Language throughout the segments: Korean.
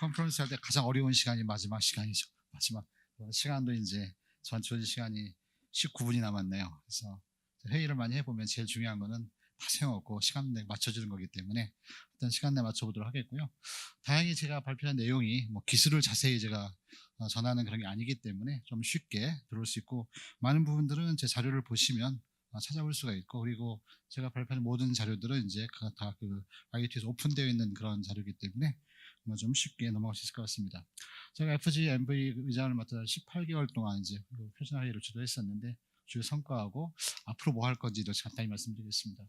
컨퍼런스 할 때 가장 어려운 시간이 마지막 시간이죠. 마지막 어, 시간도 이제 전 주어진 시간이 19분이 남았네요. 그래서 회의를 많이 해보면 제일 중요한 거는 다 세워놓고 시간 내 맞춰주는 거기 때문에 일단 시간 내 맞춰보도록 하겠고요. 다행히 제가 발표한 내용이 뭐 기술을 자세히 제가 어, 전하는 그런 게 아니기 때문에 좀 쉽게 들어올 수 있고 많은 부분들은 제 자료를 보시면 어, 찾아볼 수가 있고 그리고 제가 발표한 모든 자료들은 이제 다그 IT에서 오픈되어 있는 그런 자료이기 때문에 뭐좀 쉽게 넘어갈 수 있을 것 같습니다. 제가 FG MV 의장을 맡아 18개월 동안 이제 그 표준화 회의를 주도했었는데 주요 성과하고 앞으로 뭐 할 건지를 간단히 말씀드리겠습니다.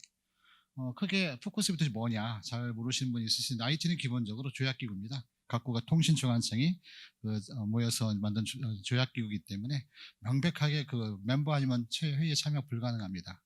어, 크게 포커스부터 뭐냐 잘 모르시는 분이 있으신데 IT는 기본적으로 조약기구입니다. 각국가 통신 중앙청이 그, 어, 모여서 만든 조- 어, 조약 기구이기 때문에 명백하게 그 멤버 아니면 최 회의에 참여 불가능합니다.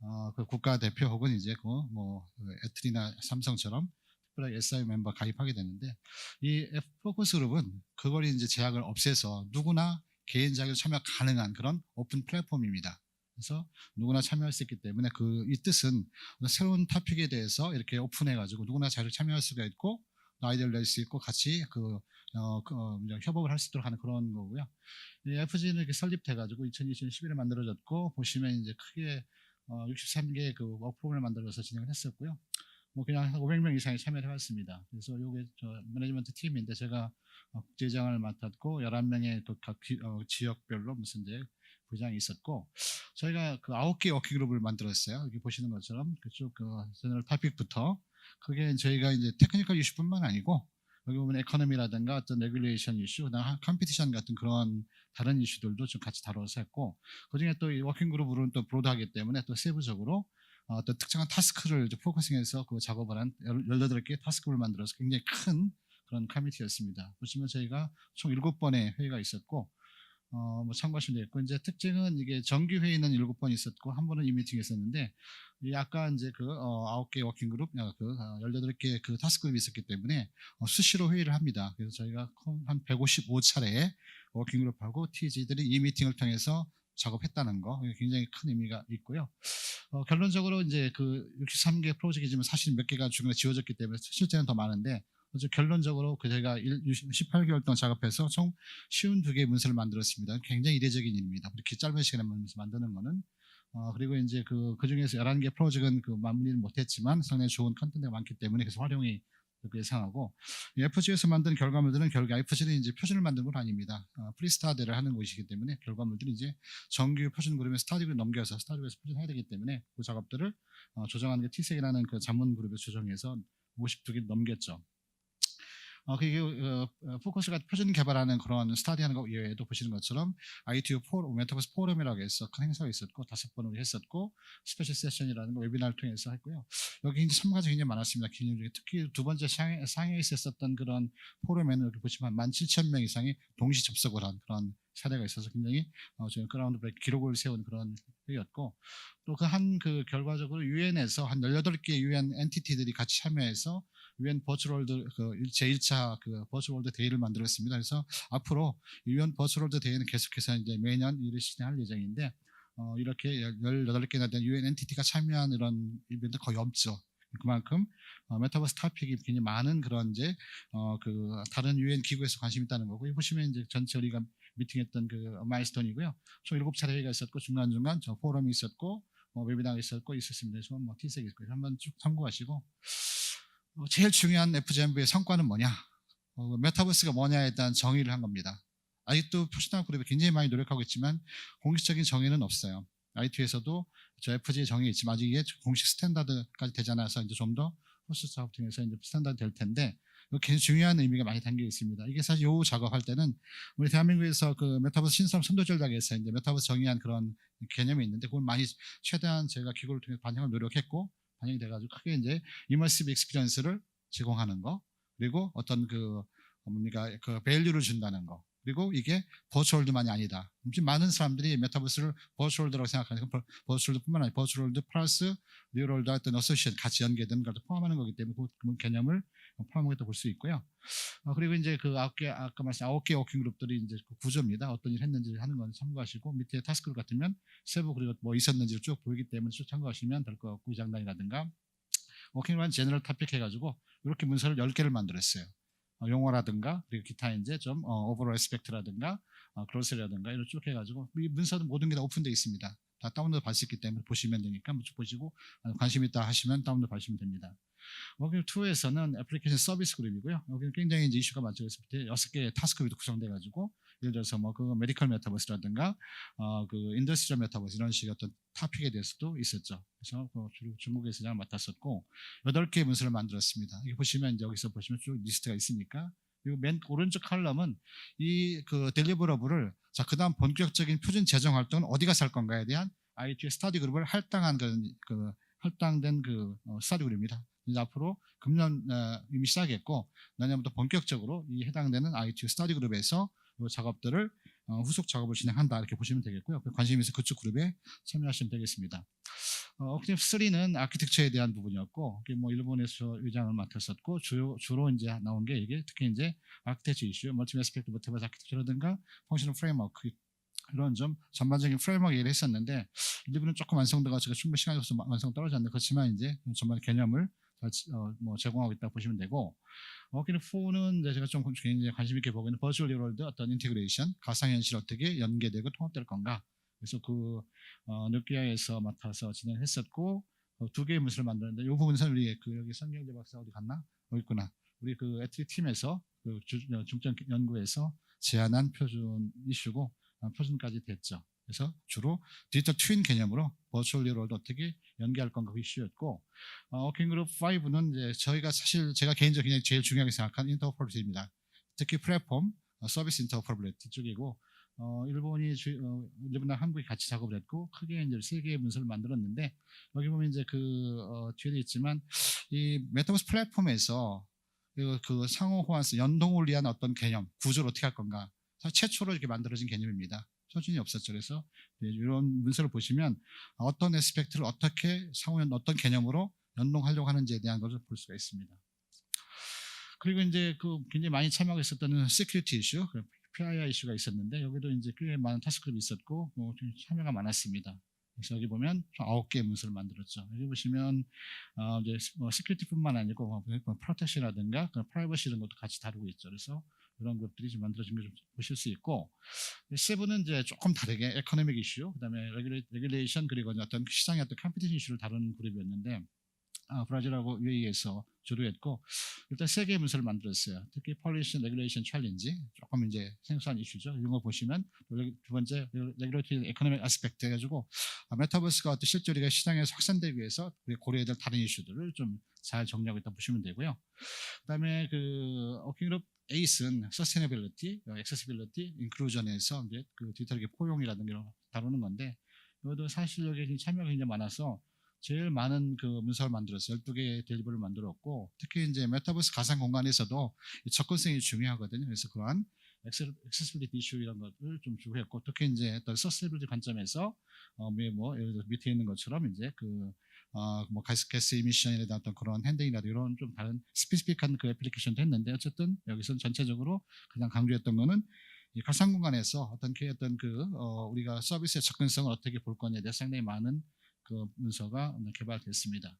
어, 그 국가 대표 혹은 이제 그 뭐 애틀이나 삼성처럼 특별하게 SI 멤버 가입하게 되는데 이 포커스 그룹은 그걸 이제 제약을 없애서 누구나 개인 자격 참여 가능한 그런 오픈 플랫폼입니다. 그래서 누구나 참여할 수 있기 때문에 그 이 뜻은 새로운 토픽에 대해서 이렇게 오픈해가지고 누구나 자유 참여할 수가 있고 아이디어를 낼 수 있고 같이 그, 어, 그, 어, 협업을 할 수 있도록 하는 그런 거고요. 이 FG는 이렇게 설립돼가지고 2020년 11에 만들어졌고 보시면 이제 크게 어, 63개 그 워크프로그램을 만들어서 진행을 했었고요. 뭐 그냥 한 500명 이상이 참여를 해왔습니다. 그래서 요게 저 매니지먼트 팀인데 제가 어, 국제장을 맡았고 11명의 또각 지역별로 무슨 이제 부장이 있었고 저희가 그 9개 워킹그룹을 만들었어요. 여기 보시는 것처럼 그쪽 그 제너럴 타픽부터 그게 저희가 이제 테크니컬 이슈뿐만 아니고 여기 보면 에코노미라든가 어떤 레귤레이션 이슈, 그다음 컴피티션 같은 그런 다른 이슈들도 좀 같이 다뤄서 했고 그중에 또 이 워킹 그룹으로는 또 브로드하기 때문에 또 세부적으로 어, 어떤 특정한 타스크를 이제 포커싱해서 그 작업을 한 18개 타스크를 만들어서 굉장히 큰 그런 커뮤니티였습니다. 보시면 저희가 총 7번의 회의가 있었고 어, 뭐 참고하시면 되겠고 이제 특징은 이게 정기 회의는 7번 있었고 한 번은 이 미팅 있었는데 이 아까 이제 그 어, 9개 워킹 그룹 어, 그 어, 18개 그 타스크 그룹이 있었기 때문에 어, 수시로 회의를 합니다. 그래서 저희가 한 155차례 워킹 그룹하고 TG들이 이 미팅을 통해서 작업했다는 거 굉장히 큰 의미가 있고요. 어, 결론적으로 이제 그 63개 프로젝트지만 사실 몇 개가 중간에 지워졌기 때문에 실제는 더 많은데 어제 결론적으로 그 저희가 18개월 동안 작업해서 총 52개의 문서를 만들었습니다. 굉장히 이례적인 일입니다. 이렇게 짧은 시간에 문서 만드는 거는 어, 그리고 이제 그, 그 중에서 11개 프로젝트는 그 마무리는 못했지만 상당히 좋은 컨텐츠가 많기 때문에 그래서 활용이 예상하고 이 FG에서 만든 결과물들은 결국 FG는 이제 표준을 만든 건 아닙니다. 어, 프리스타드를 하는 곳이기 때문에 결과물들이 이제 정규 표준 그룹에 스타디 그룹 넘겨서 스타디 그룹에서 표준해야 되기 때문에 그 작업들을 어, 조정하는 게 T색이라는 그 전문 그룹에 조정해서 52개 넘겼죠. 어, 그게 어, 어, 포커스가 표준 개발하는 그런 스타디하는 거 이외에도 보시는 것처럼 ITU 포럼, 메타버스 포럼이라고 해서 큰 행사가 있었고 다섯 번을 했었고 스페셜 세션이라는 거 웨비나를 통해서 했고요. 여기 이제 참가자 굉장히 많았습니다. 기념 중에 특히 두 번째 상해, 상해에 있었던 그런 포럼에는 이렇게 보시면 17,000명 이상이 동시 접속을 한 그런 사례가 있어서 굉장히 어, 저희 그라운드 브레이크 기록을 세운 그런 회의였고 또 그 한 그 결과적으로 유엔에서 한 18개 유엔 엔티티들이 같이 참여해서 유엔 버추월드 그 제1차 그 버추월드 데이를 만들었습니다. 그래서 앞으로 유엔 버추월드 데이는 계속해서 이제 매년 일을 진행할 예정인데 어, 이렇게 18개나 된 유엔 엔티티가 참여한 이런 이벤트 거의 없죠. 그만큼 어, 메타버스 타픽이 굉장히 많은 그런 이제 어, 그 다른 유엔 기구에서 관심 이 있다는 거고 여기 보시면 이제 전체 우리가 미팅했던 그 마일스톤이고요. 총 7차례 회의가 있었고 중간중간 저 포럼이 있었고 뭐 웨비나가 있었고 있었습니다. 그래서 뭐 T색이 있고 한번 쭉 참고하시고 어, 제일 중요한 FGMV의 성과는 뭐냐? 어, 메타버스가 뭐냐에 대한 정의를 한 겁니다. 아직도 표준화 그룹이 굉장히 많이 노력하고 있지만 공식적인 정의는 없어요. IT에서도 저 FG의 정의 있지만 아직 이게 공식 스탠다드까지 되지 않아서 이제 좀 더 호스 작업 통해서 이제 스탠다드 될 텐데 굉장히 중요한 의미가 많이 담겨 있습니다. 이게 사실 요 작업할 때는 우리 대한민국에서 그 메타버스 신사업 선도전략에서 이제 메타버스 정의한 그런 개념이 있는데 그걸 많이 최대한 저희가 기구를 통해 서 반영을 노력했고 반영이 돼가지고 크게 이제 이머시브 익스피리언스를 제공하는 거 그리고 어떤 그 뭡니까 그 밸류를 준다는 거 그리고 이게 버추얼드만이 아니다. 지금 많은 사람들이 메타버스를 버추얼드라고 생각하는 건 버추얼드뿐만 아니라 버추얼드 플러스 리얼월드 어떤 어소시ए이션 같이 연계되는 것도 포함하는 거기 때문에 그, 그 개념을 포함하겠다 볼수 있고요. 어, 그리고 이제 그 아홉 개 아까 말씀 아홉 개 워킹 그룹들이 이제 그 구조입니다. 어떤 일 했는지 하는 건 참고하시고 밑에 타스크 같으면 세부 그리고 뭐 있었는지를 쭉 보이기 때문에 쭉 참고하시면 될 것 같고 이 장단이라든가 워킹 그룹 제너럴 타픽 해가지고 이렇게 문서를 10개를 만들었어요. 어, 용어라든가 그리고 기타 이제 좀 어, 오버롤 에스펙트라든가 어, 글로스라든가 이런 쭉 해가지고 이 문서는 모든 게 다 오픈되어 있습니다. 다 다운로드 받을 수 있기 때문에 보시면 되니까 쭉 보시고 어, 관심 있다 하시면 다운로드 받으시면 됩니다. 워킹 2에서는 애플리케이션 서비스 그룹이고요. 여기는 굉장히 이제 이슈가 많죠. 그래서 여섯 개의 타스크 그룹이 구성돼 가지고 예를 들어서 뭐 그 메디컬 메타버스라든가 어 그 인더스트리얼 메타버스 이런 식의 어떤 토픽에 대해서도 있었죠. 그래서 그 주로 중국에서 잘 맡았었고 여덟 개의 문서를 만들었습니다. 여기 보시면 여기서 보시면 쭉 리스트가 있으니까 그리고 맨 오른쪽 칼럼은 이 그 델리버러블을 자 그다음 본격적인 표준 재정 활동은 어디 가서 할 건가에 대한 IT 스터디 그룹을 할당한 그런 그 할당된 그 어, 스터디 그룹입니다. 이제 앞으로 금년 어, 이미 시작했고 내년부터 본격적으로 이 해당되는 IT 스터디 그룹에서 이 작업들을 어, 후속 작업을 진행한다 이렇게 보시면 되겠고요. 관심 있어 그쪽 그룹에 참여하시면 되겠습니다. 어, 옥티브 3는 아키텍처에 대한 부분이었고 이게 뭐 일본에서 의장을 맡았었고 주요 주로 이제 나온 게 이게 특히 이제 아키텍처 이슈, 멀티 에스펙트 모티버스 아키텍처라든가 펑셔널 프레임워크 이런 좀 전반적인 프레임워크 얘기를 했었는데 일부는 조금 완성도가 제가 충분히 시간이 없어서 완성 떨어졌는데 그렇지만 이제 전반 개념을 잘, 어, 뭐 제공하고 있다고 보시면 되고 워킹 4는 이제 제가 좀 개인적으로 관심 있게 보고 있는 버추얼 리얼월드 어떤 인테그레이션 가상현실 어떻게 연계되고 통합될 건가 그래서 그 어, 느끼아에서 맡아서 진행했었고 어, 두 개의 문서를 만드는데 이 부분은 우리 그 여기 성경재 박사 어디 갔나? 여기 있구나. 우리 그 에트리 팀에서 그 주, 어, 중점 연구에서 제안한 표준 이슈고 어, 표준까지 됐죠. 그래서 주로 디지털 트윈 개념으로 버추얼 리얼월드 어떻게 연계할 건가 그 이슈였고 어, 워킹그룹 5는 이제 저희가 사실 제가 개인적으로 굉장히 제일 중요하게 생각하는 인터퍼블리티입니다. 특히 플랫폼 어, 서비스 인터퍼블리티 쪽이고 어, 일본이 주, 어, 일본과 한국이 같이 작업을 했고 크게 이제 세 개의 문서를 만들었는데 여기 보면 이제 그 어, 뒤에도 있지만 이 메타버스 플랫폼에서 그, 그 상호 호환성 연동을 위한 어떤 개념 구조를 어떻게 할 건가 최초로 이렇게 만들어진 개념입니다. 표준이 없었죠. 그래서 네, 이런 문서를 보시면 어떤 에스펙트를 어떻게 상호 연 어떤 개념으로 연동하려고 하는지에 대한 것을 볼 수가 있습니다. 그리고 이제 그 굉장히 많이 참여하고 있었던 시큐리티 이슈, PII 이슈가 있었는데 여기도 이제 꽤 많은 타스크grup이 있었고 뭐 참여가 많았습니다. 그래서 여기 보면 아홉 개의 문서를 만들었죠. 여기 보시면 어 이제 뭐 시큐리티뿐만 아니고 뭐 프로텍션이라든가 프라이버시 이런 것도 같이 다루고 있죠. 그래서 이런 것들이 좀 만들어진 걸좀 보실 수 있고 세븐은 이제 조금 다르게 에코노믹 이슈, 그다음에 레귤레이션 그리고 어떤 시장의 어떤 컴피티션 이슈를 다루는 그룹이었는데 아, 브라질하고 UAE에서 주로 했고 일단 세 개의 문서를 만들었어요. 특히 폴리션 레귤레이션 챌린지 조금 이제 생소한 이슈죠. 이런 거 보시면 두 번째 에코노믹 아스펙트 해가지고 아, 메타버스가 어떤 실제 우리가 시장에서 확산되기 위해서 고려해야 될 다른 이슈들을 좀 잘 정리하고 있다 보시면 되고요. 그다음에 그 워킹그룹 에이스는 서스테너빌리티, 액세시빌리티, 인클루전에서 이제 그 디지털계 포용이라든가 이런 거 다루는 건데 이것도 사실 여기 참여가 굉장히 많아서 제일 많은 그 문서를 만들었어요. 12개의 델리버를 만들었고 특히 이제 메타버스 가상 공간에서도 이 접근성이 중요하거든요. 그래서 그러한 액세시빌리티 이슈 이런 것을 좀 주고 했고 특히 이제 또 서스테빌리티 관점에서 어, 뭐 예를 들어 밑에 있는 것처럼 이제 그 어, 뭐 가스, 이미션에 대한 어떤 그런 핸들이라든가 이런 좀 다른 스피스픽한 그 애플리케이션도 했는데 어쨌든 여기서는 전체적으로 가장 강조했던 거는 이 가상 공간에서 어떤 게 어떤 그 어, 우리가 서비스의 접근성을 어떻게 볼 거냐에 대해 상당히 많은 그 문서가 개발됐습니다.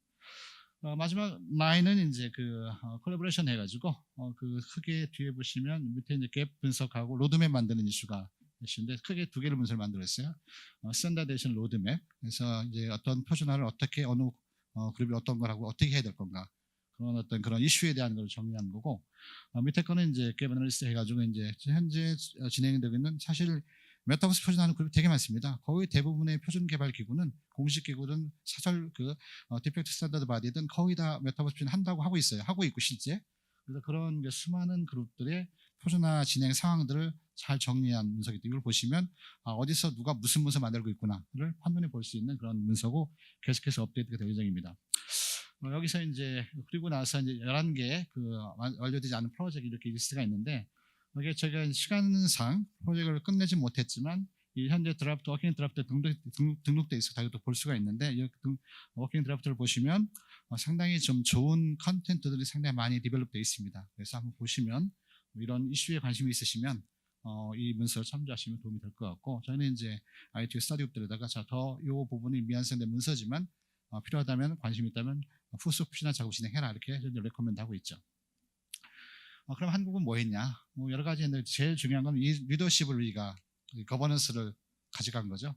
어, 마지막 나인은 이제 그 어, 콜라보레이션 해가지고 어, 그 크게 뒤에 보시면 밑에 이제 갭 분석하고 로드맵 만드는 이슈가 이슈인데 크게 두 개를 문서를 만들었어요. 어, 스탠다데이션 로드맵. 그래서 이제 어떤 표준화를 어떻게 어느 어, 그룹이 어떤 걸 하고 어떻게 해야 될 건가 그런 어떤 그런 이슈에 대한 걸 정리하는 거고 어, 밑에 거는 이제 갭 애널리스트 해가지고 이제 현재 진행되고 있는 사실 메타버스 표준하는 그룹이 되게 많습니다. 거의 대부분의 표준 개발 기구는 공식 기구든 사설 그 어, 디펙트 스탠다드 바디든 거의 다 메타버스 표준 한다고 하고 있어요. 하고 있고 실제. 그래서 그런 수많은 그룹들의 표준화 진행 상황들을 잘 정리한 문서기 때문에 이걸 보시면 아, 어디서 누가 무슨 문서 만들고 있구나를 판단해 볼수 있는 그런 문서고 계속해서 업데이트가 될 예정입니다. 어, 여기서 이제 그리고 나서 이제 11개 그 완료되지 않은 프로젝트 이렇게 리스트가 있는데 이게 제가 시간상 프로젝트를 끝내지 못했지만 이 현재 드라프트 워킹 드라프트 등록, 등록, 돼 있어 가지고 볼 수가 있는데 이 워킹 드라프트를 보시면 어, 상당히 좀 좋은 컨텐츠들이 상당히 많이 디벨롭되어 있습니다. 그래서 한번 보시면 뭐 이런 이슈에 관심이 있으시면 어, 이 문서를 참조하시면 도움이 될 것 같고 저희는 이제 IT 스타디업들에다가 자더이 부분이 미완성된 문서지만 어, 필요하다면 관심 있다면 후속 피나 작업 진행해라 이렇게 저희 레코멘드 하고 있죠. 어, 그럼 한국은 뭐 했냐? 뭐 여러 가지 했는데 제일 중요한 건 이 리더십을 우리가 이 거버넌스를 가져간 거죠.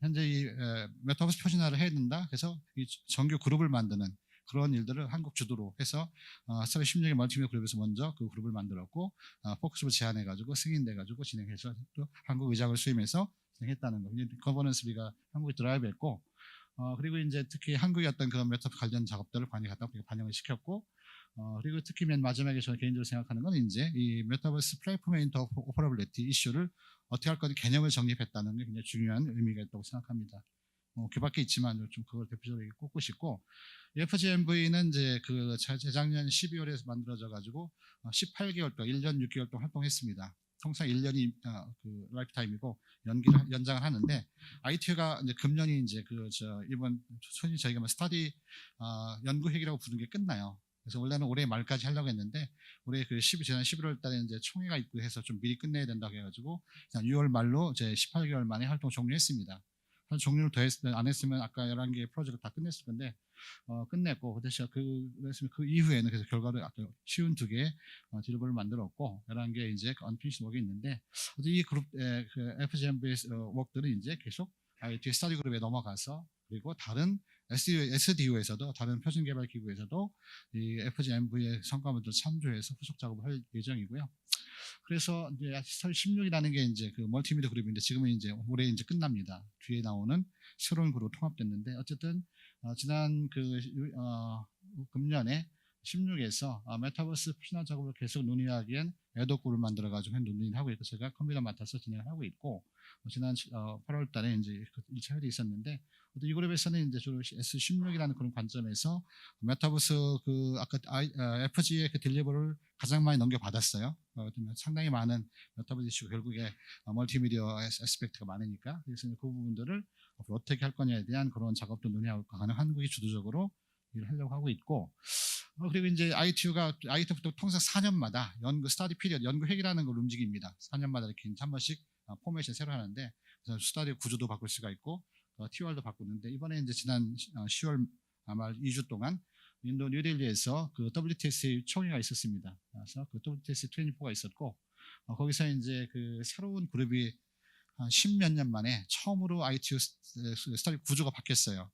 현재 이 에, 메타버스 표준화를 해야 된다. 그래서 이 정규 그룹을 만드는 그런 일들을 한국 주도로 해서 어, 스타트 16의 멀티미디어 그룹에서 먼저 그 그룹을 만들었고 어, 포커스를 제안해가지고 승인돼가지고 진행해서 또 한국 의장을 수임해서 진행했다는 거. 거버넌스비가 한국에 드라이브했고 어, 그리고 이제 특히 한국의 어떤 그런 메타버스 관련 작업들을 많이 갖다 반영을 시켰고 어, 그리고 특히 맨 마지막에 저는 개인적으로 생각하는 건 이제 이 메타버스 플랫폼의 인터 오퍼러블리티 이슈를 어떻게 할 건지 개념을 정립했다는 게 굉장히 중요한 의미가 있다고 생각합니다. 뭐 그밖에 있지만 좀 그걸 대표적으로 꼽고 싶고 FGMV는 이제 그 자- 재작년 12월에 만들어져 가지고 18개월 동안 1년 6개월 동안 활동했습니다. 통상 1년이 어, 그 라이프 타임이고 연기를 연장을 하는데 IT가 이제 금년이 이제 그 저 이번 손이 저희가 뭐 스타디 어, 연구 회기라고 부르는 게 끝나요. 그래서 원래는 올해 말까지 하려고 했는데 올해 그 10, 지난 11월 달에 이제 총회가 있고 해서 좀 미리 끝내야 된다고 해가지고 6월 말로 이제 18개월 만에 활동 종료했습니다. 한 종료를 더 했, 안 했으면 아까 11개의 프로젝트 다 끝냈을 건데 어, 끝냈고 그 대신 그, 그랬으면 그 이후에는 그래서 결과를 아까 쉬운 두 개의 어, 딜버를 만들었고 11개 이제 언피니시 워크가 있는데 이 그룹 에, 그 FGMV의 어, 워크들은 이제 계속 IoT 스터디 그룹에 넘어가서 그리고 다른 SDU에서도 다른 표준 개발 기구에서도 이 FGMV의 성과물들 참조해서 후속 작업을 할 예정이고요. 그래서 이제 16이라는 게 이제 그 멀티미디어 그룹인데 지금은 이제 올해 이제 끝납니다. 뒤에 나오는 새로운 그룹 통합됐는데 어쨌든 어, 지난 그 어, 금년에 16에서 어, 메타버스 피나 작업을 계속 논의하기엔 애독구를 만들어 가지고 논의를 하고 있고 제가 컴퓨터 맡아서 진행을 하고 있고 어, 지난 어, 8월 달에 이제 그 1차 회의 있었는데 이 그룹에서는 이제 주로 S16이라는 그런 관점에서 메타버스 그 아까 어, FG의 그 딜리버를 가장 많이 넘겨받았어요. 어, 좀 상당히 많은 메타버스 이슈 결국에 어, 멀티미디어 에스- 에스펙트가 많으니까 그래서 그 부분들을 어떻게 할 거냐에 대한 그런 작업도 논의하고 가능 한국이 주도적으로 일을 하려고 하고 있고 어, 그리고 이제 ITU가 IT부터 통상 4년마다 연구 스타디 피리어드 연구 회기라는 걸 움직입니다. 4년마다 이렇게 한 번씩 어, 포메이션 새로 하는데 그래서 스타디 구조도 바꿀 수가 있고 어, TOR도 바꾸는데 이번에 이제 지난 10월 아마 2주 동안 인도 뉴델리에서 그 WTS 총회가 있었습니다. 그래서 그 WTS 24가 있었고 어, 거기서 이제 그 새로운 그룹이 한 10몇 년 만에 처음으로 ITU 스타디 구조가 바뀌었어요.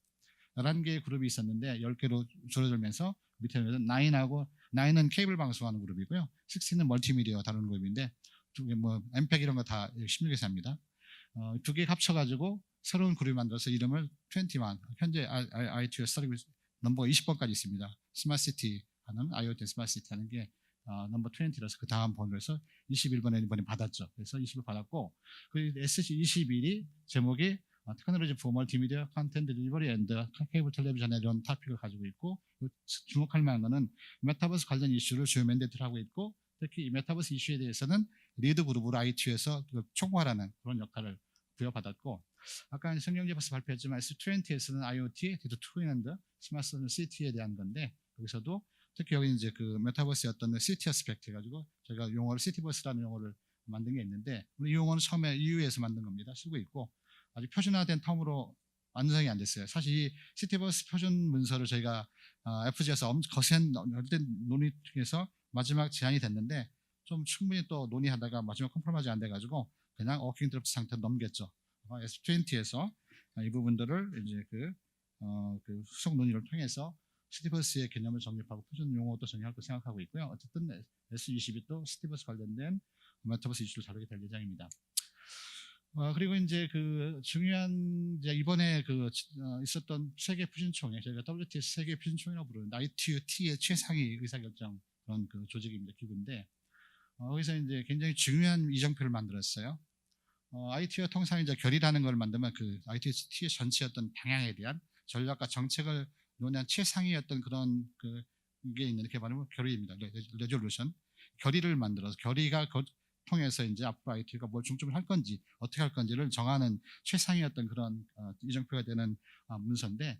11개의 그룹이 있었는데 10개로 줄어들면서 밑에는 9하고 9은 케이블 방송하는 그룹이고요. 16은 멀티미디어 다루는 그룹인데 뭐 엠팩 이런 거 다 16에서 합니다. 어, 두 개 합쳐가지고 새로운 그룹을 만들어서 이름을 21 현재 ITU 스타디 넘버 20번까지 있습니다. 스마트시티 하는 IoT 스마트시티 하는 게 어, 넘버 20라서 그 다음 번호에서 21번에 이번에 받았죠. 그래서 20을 받았고 그 SC21이 제목이 어, 테크놀로지 포 멀티미디어 컨텐츠 딜리버리 앤드 케이블 텔레비전에 이런 토픽을 가지고 있고 그 주목할 만한 거는 메타버스 관련 이슈를 주요 맨데이트를 하고 있고 특히 이 메타버스 이슈에 대해서는 리드 그룹으로 IT에서 총괄하는 그런 역할을 부여받았고 아까 성경제버스 발표했지만 S20에서는 IoT, 디지털 트윈앤드 스마트 시티에 대한 건데 여기서도 특히 여기 이제 그 메타버스의 어떤 시티 어스펙트 해가지고 저희가 용어를 시티버스라는 용어를 만든 게 있는데 이 용어는 처음에 EU에서 만든 겁니다. 쓰고 있고 아직 표준화된 텀으로 완성이 안 됐어요. 사실 이 시티버스 표준 문서를 저희가 어, FG에서 엄, 거센 열된 논의 중에서 마지막 제안이 됐는데 좀 충분히 또 논의하다가 마지막 컴프로마이즈 안 돼가지고 그냥 워킹 드래프트 상태로 넘겼죠. 어, S20에서 이 부분들을 이제 그, 어, 그 수속 논의를 통해서 시티버스의 개념을 정립하고 표준 용어도 정리할 거 생각하고 있고요. 어쨌든 S22 또 시티버스 관련된 메타버스 이슈를 다루게 될 예정입니다. 어, 그리고 이제 그 중요한 이제 이번에 그 어, 있었던 세계 퓨전총회 저희가 WTS 세계 퓨전총회라고 부르는 ITUT의 최상위 의사결정 그런 그 조직입니다 기구인데 어, 거기서 이제 굉장히 중요한 이정표를 만들었어요. 어, IT가 통상 이제 결의라는 걸 만들면 그 IT의 전체 어떤 방향에 대한 전략과 정책을 논의한 최상위 어떤 그런 그 게 있는 게 바로 결의입니다. 레졸루션 결의를 만들어서 결의가 거, 통해서 이제 앞으로 IT가 뭘 중점을 할 건지 어떻게 할 건지를 정하는 최상위 어떤 그런 어, 이정표가 되는 어, 문서인데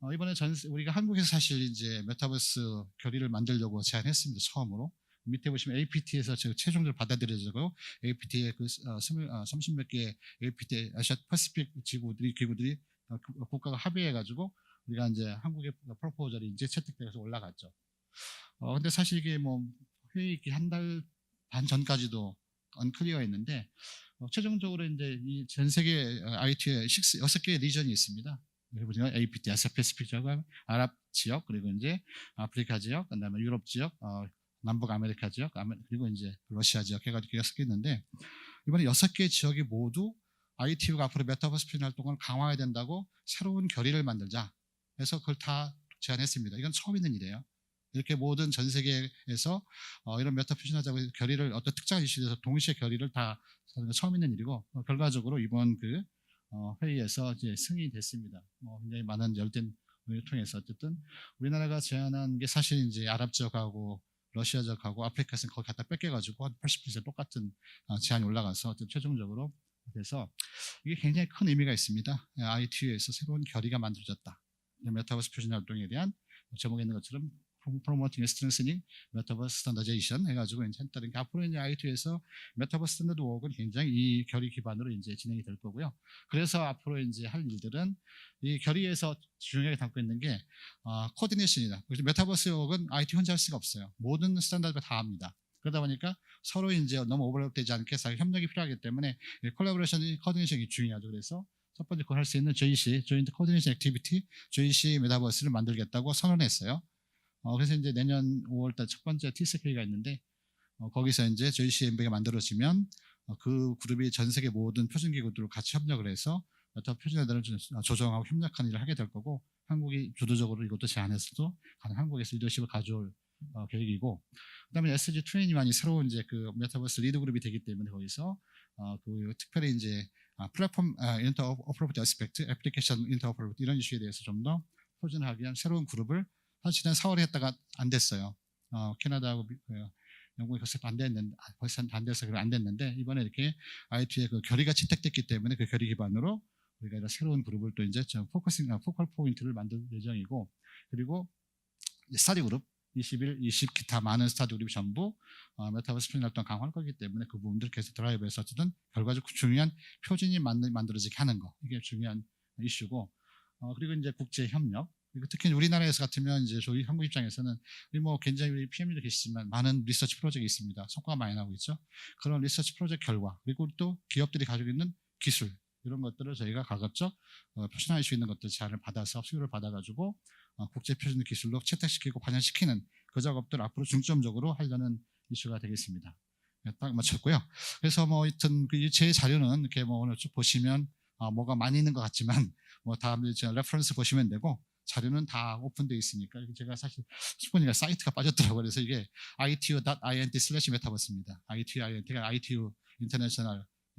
어, 이번에 전 우리가 한국에서 사실 이제 메타버스 결의를 만들려고 제안했습니다. 처음으로 밑에 보시면 APT에서 최종적으로 받아들여지고 APT의 그 어, 30몇 개의 APT 아시아 퍼시픽 지구들이 기구들이 어, 국가가 합의해가지고 우리가 이제 한국의 프로포절이 이제 채택돼서 올라갔죠. 어 근데 사실 이게 뭐 회의 있기 한 달 반 전까지도 언클리어했는데 어, 최종적으로 이제 이 전 세계 IT에 여섯 개의 리전이 있습니다. 보시면 APT, 아시아 패시픽 지역, 아랍 지역, 그리고 이제 아프리카 지역, 그다음에 유럽 지역, 어, 남북 아메리카 지역, 그리고 이제 러시아 지역 해가지고 개 있는데 이번에 여섯 개 지역이 모두 ITU가 앞으로 메타버스 표준 활동을 강화해야 된다고 새로운 결의를 만들자. 해서 그걸 다 제안했습니다. 이건 처음 있는 일이에요. 이렇게 모든 전 세계에서 어, 이런 메타 표준하자고 결의를 어떤 특정한 이슈에서 동시에 결의를 다 하는 건 처음 있는 일이고 어, 결과적으로 이번 그 어, 회의에서 이제 승인이 됐습니다. 뭐 굉장히 많은 열띤 통해서 어쨌든 우리나라가 제안한 게 사실 이제 아랍 지역하고 러시아 지역하고 아프리카에서는 거기 갖다 뺏겨가지고 한 80% 똑같은 어, 제안이 올라가서 최종적으로 그래서 이게 굉장히 큰 의미가 있습니다. ITU에서 새로운 결의가 만들어졌다. 메타버스 표준 활동에 대한 제목에 있는 것처럼 promoting strengthening 해가지고 이제 했다는 게 앞으로 이제 IT에서 메타버스 스탠다드 워크는 굉장히 이 결의 기반으로 이제 진행이 될 거고요. 그래서 앞으로 이제 할 일들은 이 결의에서 중요하게 담고 있는 게 어, 코디네이션이다. 그래서 메타버스 워크는 IT 혼자 할 수가 없어요. 모든 스탠다드가 다 합니다. 그러다 보니까 서로 이제 너무 오버랩되지 않게 사 협력이 필요하기 때문에 콜라보레이션, 코디네이션이 중요하죠. 그래서 첫 번째 그걸 할 수 있는 JC, 조인트 코디네이션 액티비티, JC 메타버스를 만들겠다고 선언했어요. 어, 그래서 이제 내년 5월달 첫 번째 TCK가 있는데 어, 거기서 이제 JCMB가 만들어지면 어, 그 그룹이 전 세계 모든 표준기구들을 같이 협력을 해서 메타 표준화들을 좀 조정하고 협력하는 일을 하게 될 거고 한국이 주도적으로 이것도 제안해서도 한국에서 리더십을 가져올 어, 계획이고 그다음에 SG 21이 새로운 이제 그 메타버스 리드 그룹이 되기 때문에 거기서 어, 그 특별히 이제 아, 플랫폼 인터 오퍼러블티 어스펙트, 애플리케이션 인터 오퍼러블티 이런 이슈에 대해서 좀더 표준하기 위한 새로운 그룹을 사실은 4월에 했다가 안 됐어요. 어, 캐나다하고 미- 그 영국이 벌써 반대했는데 아, 벌써 반대해서 그안 됐는데 이번에 이렇게 IT의 그 결의가 채택됐기 때문에 그 결의 기반으로 우리가 이런 새로운 그룹을 또 이제 좀 포커싱, 아, 포컬 포인트를 만들 예정이고 그리고 스타디 그룹 21, 20 기타 많은 스타디 그룹이 전부 어, 메타버스 표준 활동 강화할 거기 때문에 그 부분들 계속 드라이브해서 어쨌든 결과적으로 중요한 표준이 만들, 만들어지게 하는 거 이게 중요한 이슈고 어, 그리고 이제 국제 협력 특히 우리나라에서 같으면 이제 저희 한국 입장에서는 우리 뭐 굉장히 우리 PM도 계시지만 많은 리서치 프로젝트가 있습니다. 성과가 많이 나오고 있죠. 그런 리서치 프로젝트 결과 그리고 또 기업들이 가지고 있는 기술 이런 것들을 저희가 가급적 어, 표준화할 수 있는 것들 제안을 받아서 수요를 받아가지고 어, 국제 표준 기술로 채택시키고 반영시키는 그 작업들 앞으로 중점적으로 하려는 이슈가 되겠습니다. 네, 딱 맞췄고요. 그래서 뭐 하여튼 그제 자료는 이렇게 뭐 오늘 쭉 보시면 어, 뭐가 많이 있는 것 같지만 뭐 다음에 제 레퍼런스 보시면 되고 자료는 다 오픈되어 있으니까 제가 사실 스포니가 사이트가 빠졌더라고요. 그래서 이게 itu.int 슬래시 메타버스입니다. itu.int가 itu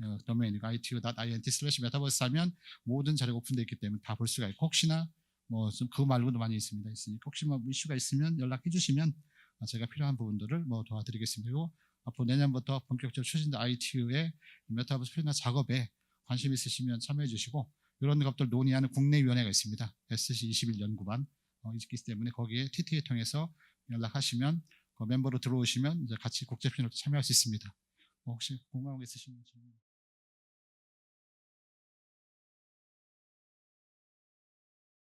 어, 도메인이고 itu.int 슬래시 메타버스 하면 모든 자료가 오픈되어 있기 때문에 다 볼 수가 있고 혹시나 뭐그 말고도 많이 있습니다. 있으니까 혹시 뭐 이슈가 있으면 연락해 주시면 어, 제가 필요한 부분들을 뭐 도와드리겠습니다. 그리고 앞으로 내년부터 본격적으로 추진된 ITU의 메타버스 표준화 작업에 관심 있으시면 참여해 주시고 이런 것들 논의하는 국내위원회가 있습니다. SC21 연구반 어, 있기 때문에 거기에 TTA 통해서 연락하시면 그 멤버로 들어오시면 이제 같이 국제표준화로 참여할 수 있습니다. 뭐 혹시 거 있으시면 질문.